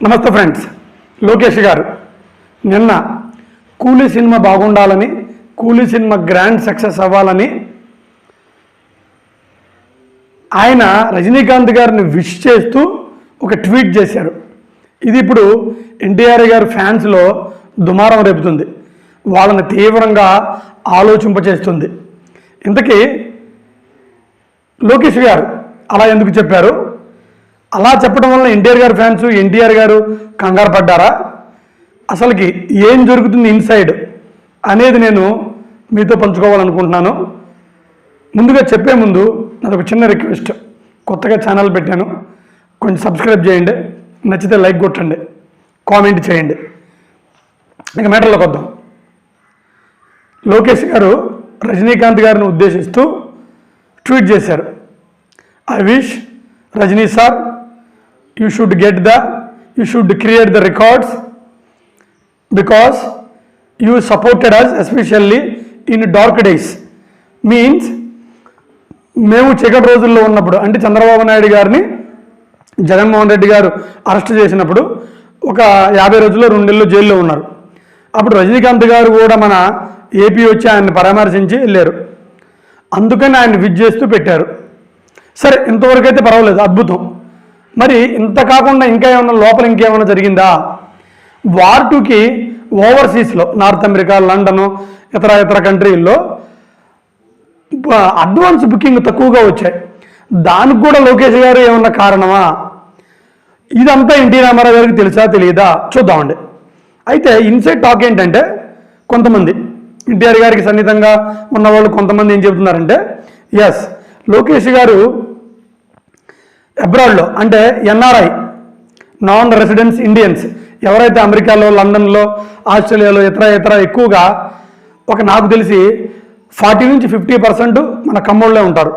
నమస్తే ఫ్రెండ్స్. లోకేష్ గారు. నిన్న కూలీ సినిమా బాగుండాలని కూలీ సినిమా గ్రాండ్ సక్సెస్ అవ్వాలని ఆయన రజనీకాంత్ గారిని విష్ చేస్తూ ఒక ట్వీట్ చేశారు. ఇది ఇప్పుడు ఎన్టీఆర్ గారు ఫ్యాన్స్లో దుమారం రేపుతుంది. వాళ్ళని తీవ్రంగా ఆలోచింపచేస్తుంది. ఇంతకీ లోకేష్ గారు అలా ఎందుకు చెప్పారు? అలా చెప్పడం వల్ల ఎన్టీఆర్ గారు ఫ్యాన్స్ ఎన్టీఆర్ గారు కంగారు పడ్డారా? అసలుకి ఏం జరుగుతుంది ఇన్సైడ్ అనేది నేను మీతో పంచుకోవాలనుకుంటున్నాను. ముందుగా చెప్పే ముందు నాది ఒక చిన్న రిక్వెస్ట్ కొత్తగా ఛానల్ పెట్టాను. కొంచెం సబ్స్క్రైబ్ చేయండి. నచ్చితే లైక్ కొట్టండి. కామెంట్ చేయండి. ఇక మ్యాటర్లోకి వద్దాం. లోకేష్ గారు రజనీకాంత్ గారిని ఉద్దేశిస్తూ ట్వీట్ చేశారు. I wish Rajini sir you should get the you should create the records because you supported us especially in dark days means మేము చీకటి రోజుల్లో ఉన్నప్పుడు అంటే చంద్రబాబు నాయుడు గారిని జగన్మోహన్ రెడ్డి గారు అరెస్ట్ చేసినప్పుడు ఒక యాభై రోజుల్లో రెండు నెలలు జైల్లో ఉన్నారు. అప్పుడు రజనీకాంత్ గారు కూడా మన ఏపీ వచ్చి ఆయన్ని పరామర్శించి వెళ్ళారు. అందుకని ఆయన విజ్ చేస్తూ పెట్టారు. సరే ఇంతవరకు అయితే పర్వాలేదు అద్భుతం. మరి ఇంత కాకుండా ఇంకా ఏమైనా లోపల ఇంకేమైనా జరిగిందా? వార్ టూకి ఓవర్సీస్లో నార్త్ అమెరికా లండన్ ఇతర ఇతర కంట్రీల్లో అడ్వాన్స్ బుకింగ్ తక్కువగా వచ్చాయి. దానికి కూడా లోకేష్ గారు ఏమన్నా కారణమా? ఇదంతా ఎన్టీ రామారావు గారికి తెలుసా తెలియదా చూద్దామండి అయితే ఇన్సైడ్ టాక్ ఏంటంటే కొంతమంది ఎన్టీఆర్ గారికి సన్నిహితంగా ఉన్న వాళ్ళు కొంతమంది ఏం చెబుతున్నారంటే ఎస్ లోకేష్ గారు అబ్రాడ్లో అంటే ఎన్ఆర్ఐ నాన్ రెసిడెన్స్ ఇండియన్స్. ఎవరైతే అమెరికాలో లండన్లో ఆస్ట్రేలియాలో ఇతర ఇతర ఎక్కువగా ఒక నాకు తెలిసి ఫార్టీ నుంచి ఫిఫ్టీ పర్సెంట్ మన కమ్మోళ్ళే ఉంటారు.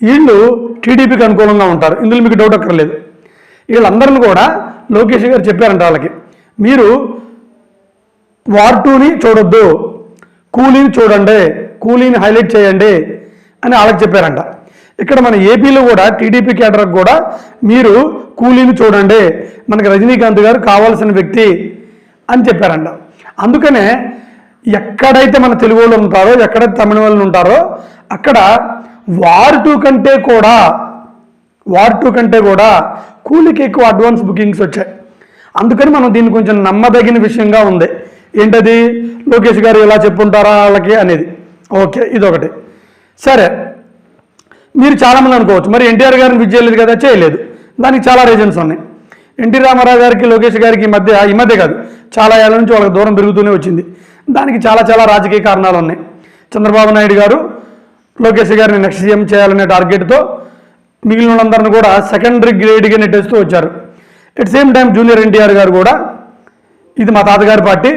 వీళ్ళు టీడీపీకి అనుకూలంగా ఉంటారు. ఇందులో మీకు డౌట్ అక్కర్లేదు. వీళ్ళందరిని కూడా లోకేష్ గారు చెప్పారంట వాళ్ళకి మీరు వార్ టూని చూడొద్దు కూలీని చూడండి కూలీని హైలైట్ చేయండి అని వాళ్ళకి చెప్పారంట. ఇక్కడ మన ఏపీలో కూడా టీడీపీ కేడర్కి కూడా మీరు కూలీని చూడండి. మనకి రజనీకాంత్ గారు కావాల్సిన వ్యక్తి అని చెప్పారంట. అందుకనే ఎక్కడైతే మన తెలుగు వాళ్ళు ఉంటారో ఎక్కడైతే తమిళ వాళ్ళు ఉంటారో అక్కడ వార్ టూ కంటే కూడా వార్ టూ కంటే కూడా కూలీకి ఎక్కువ అడ్వాన్స్ బుకింగ్స్ వచ్చాయి. అందుకని మనం దీన్ని కొంచెం నమ్మదగిన విషయంగా ఉంది. ఏంటది? లోకేష్ గారు ఇలా చెప్పుంటారా వాళ్ళకి అనేది. ఓకే ఇదొకటి. సరే మీరు చాలామంది అనుకోవచ్చు. మరి ఎన్టీఆర్ గారిని విజ్ చేయలేదు కదా చేయలేదు. దానికి చాలా రీజన్స్ ఉన్నాయి. ఎన్టీ రామారావు గారికి లోకేష్ గారికి ఈ మధ్య ఈ మధ్య కాదు చాలా ఏళ్ళ నుంచి వాళ్ళకి దూరం పెరుగుతూనే వచ్చింది. దానికి చాలా చాలా రాజకీయ కారణాలు ఉన్నాయి. చంద్రబాబు నాయుడు గారు లోకేష్ గారిని నెక్స్ట్ సీఎం చేయాలనే టార్గెట్తో మిగిలిన వాళ్ళందరిని కూడా సెకండరీ గ్రేడ్గా నెట్టేస్తూ వచ్చారు. At same time junior NTR గారు కూడా ఇది మా తాతగారి పార్టీ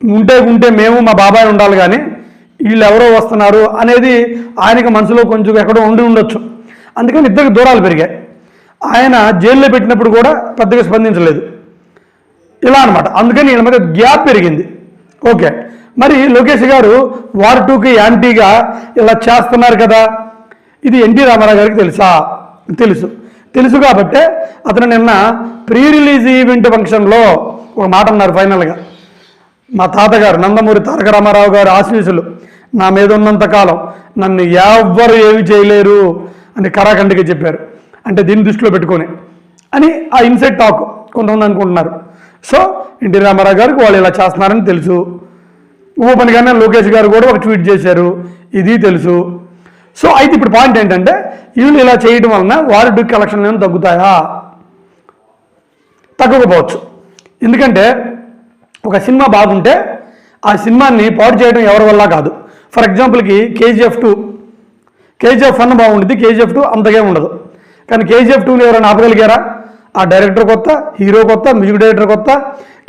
ఉంటే ఉంటే మేము మా బాబాయ్ ఉండాలి కానీ వీళ్ళు ఎవరో వస్తున్నారు అనేది ఆయనకి మనసులో కొంచెం ఎక్కడో ఉండి ఉండొచ్చు. అందుకని ఇద్దరికి దూరాలు పెరిగాయి. ఆయన జైల్లో పెట్టినప్పుడు కూడా పెద్దగా స్పందించలేదు. ఇలా అనమాట అందుకని వీళ్ళ మీద గ్యాప్ పెరిగింది. ఓకే. మరి లోకేష్ గారు వార్ టూకి యాంటీగా ఇలా చేస్తున్నారు కదా. ఇది ఎన్టీ రామారావు గారికి తెలుసా? తెలుసు. తెలుసు కాబట్టే అతను నిన్న ప్రీ రిలీజ్ ఈవెంట్ ఫంక్షన్లో ఒక మాట అన్నారు ఫైనల్గా. మా తాతగారు నందమూరి తారక రామారావు గారు ఆశీస్సులు. నా మీద ఉన్నంత కాలం నన్ను ఎవ్వరు ఏమి చేయలేరు అని కరాఖండిగా చెప్పారు. అంటే దీన్ని దృష్టిలో పెట్టుకొని అని ఆ ఇన్సైడ్ టాక్ కొంతమంది అనుకుంటున్నారు. సో ఎన్టీ రామారావు గారికి వాళ్ళు ఇలా చేస్తున్నారని తెలుసు. ఓపెన్గానే లోకేష్ గారు కూడా ఒక ట్వీట్ చేశారు. ఇది తెలుసు. సో అయితే ఇప్పుడు పాయింట్ ఏంటంటే వీళ్ళు ఇలా చేయడం వలన వారి డుక్ కలెక్షన్లు ఏమైనా తగ్గుతాయా? తగ్గకపోవచ్చు. ఎందుకంటే ఒక సినిమా బాగుంటే ఆ సినిమాని పాడు చేయడం ఎవరి వల్ల కాదు. ఫర్ ఎగ్జాంపుల్కి కేజీఎఫ్ టూ. కేజీఎఫ్ వన్ బాగుంటుంది కేజీఎఫ్ టూ అంతగా ఉండదు. కానీ కేజీఎఫ్ టూని ఎవరైనా ఆపగలిగారా ఆ డైరెక్టర్ కొత్త హీరో కొత్త మ్యూజిక్ డైరెక్టర్ కొత్త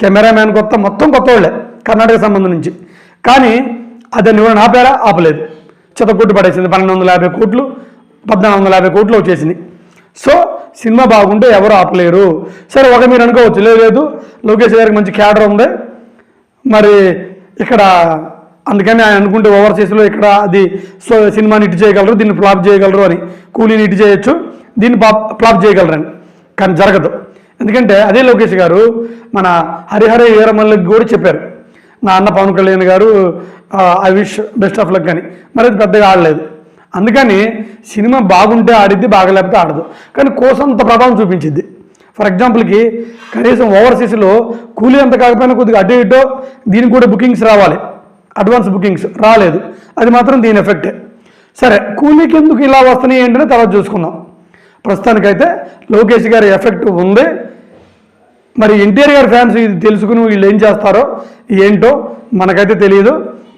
కెమెరామ్యాన్ కొత్త మొత్తం కొత్త వాళ్ళే కర్ణాటక సంబంధం నుంచి. కానీ అతన్ని ఎవరైనా ఆపారా? ఆపలేదు. చెత్తకొట్టు పడేసింది పన్నెండు వందల యాభై కోట్లు పద్నాలుగు వందల యాభై కోట్లు వచ్చేసింది. సో సినిమా బాగుంటే ఎవరు ఆపలేరు. సరే ఒక మీరు అనుకోవచ్చు లేదు లోకేష్ గారికి మంచి క్యాడర్ ఉంది. మరి ఇక్కడ అందుకని ఆయన అనుకుంటే ఓవర్సీస్లో ఇక్కడ అది సో సినిమాని ఇటు చేయగలరు దీన్ని ఫ్లాప్ చేయగలరు అని. కూలీని ఇటు చేయొచ్చు దీన్ని ఫ్లాప్ చేయగలరు అని కానీ జరగదు. ఎందుకంటే అదే లోకేష్ గారు మన హరిహర వీరమల్లికి కూడా చెప్పారు. నా అన్న పవన్ కళ్యాణ్ గారు I wish best of luck అని. మరి అది పెద్దగా ఆడలేదు. అందుకని సినిమా బాగుంటే ఆడిద్ది బాగలేకపోతే ఆడదు. కానీ కోసంత ప్రభావం చూపించింది ఫర్ ఎగ్జాంపుల్కి కనీసం ఓవర్సీస్లో కూలీ అంత కాకపోయినా కొద్దిగా అటు ఇటో దీనికి కూడా బుకింగ్స్ రావాలి. అడ్వాన్స్ బుకింగ్స్ రాలేదు. అది మాత్రం దీని ఎఫెక్టే. సరే కూలీకి ఎందుకు ఇలా వస్తున్నాయి ఏంటనే తర్వాత చూసుకుందాం. ప్రస్తుతానికైతే లోకేష్ గారి ఎఫెక్ట్ ఉంది. మరి ఎన్టీఆర్ గారి ఫ్యాన్స్ ఇది తెలుసుకుని వీళ్ళు ఏం చేస్తారో ఏంటో మనకైతే తెలియదు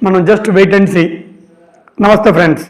మనం జస్ట్ వెయిట్ అండ్ సీ. నమస్తే ఫ్రెండ్స్.